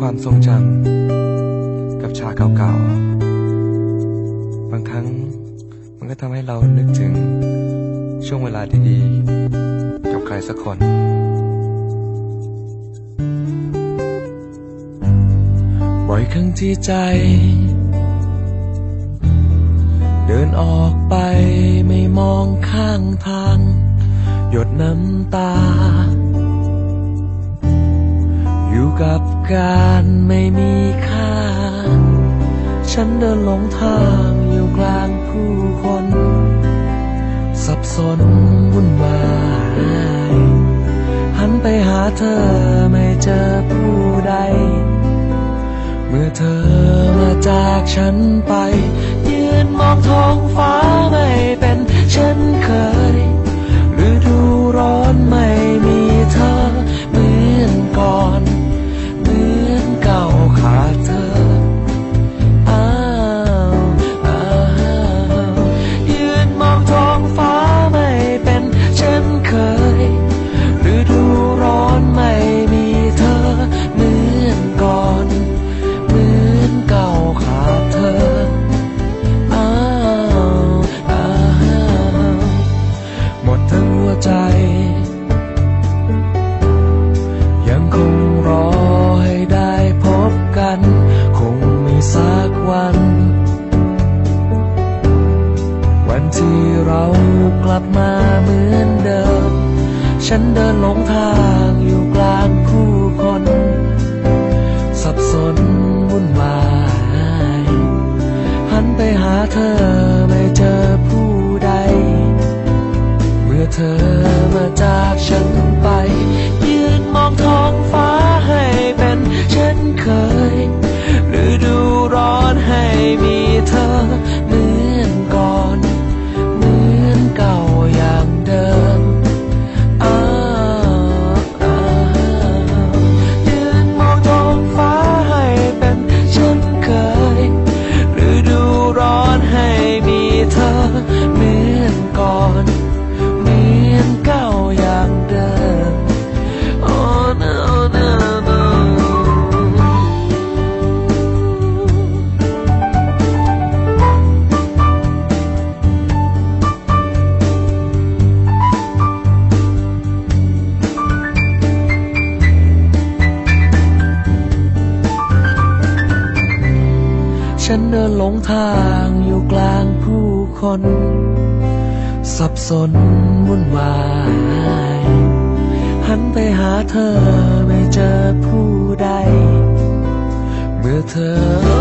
ความทรงจำกับฉากเก่าๆ บางครั้งมันก็ทำให้เรานึกถึงช่วงเวลาดีๆ กับใครสักคน บ่อยครั้งที่ใจ เดินออกไปไม่มองข้างทาง หยดน้ำตา อยู่กับการไม่มีค่า ฉันเดินหลงทางอยู่กลางผู้คน สับสนวุ่นวายหันไปหาเธอไม่เจอผู้ใด เมื่อเธอมาจากฉันไป ยืนมองท้องฟ้า ฉันเดินหลงทางอยู่กลางผู้คน สับสนวุ่นวาย หันไปหาเธอ ฉันเดินหลงทางอยู่กลางผู้คน สับสนวุ่นวาย หันไปหาเธอไม่เจอผู้ใด เมื่อเธอ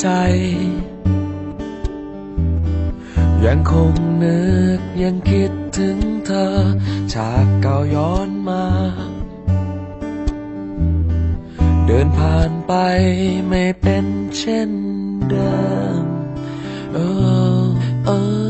ใจ ยังคงนึกยังคิดถึงเธอ ฉากเก่าย้อนมา เดินผ่านไปไม่เป็นเช่นเดิม เออเออ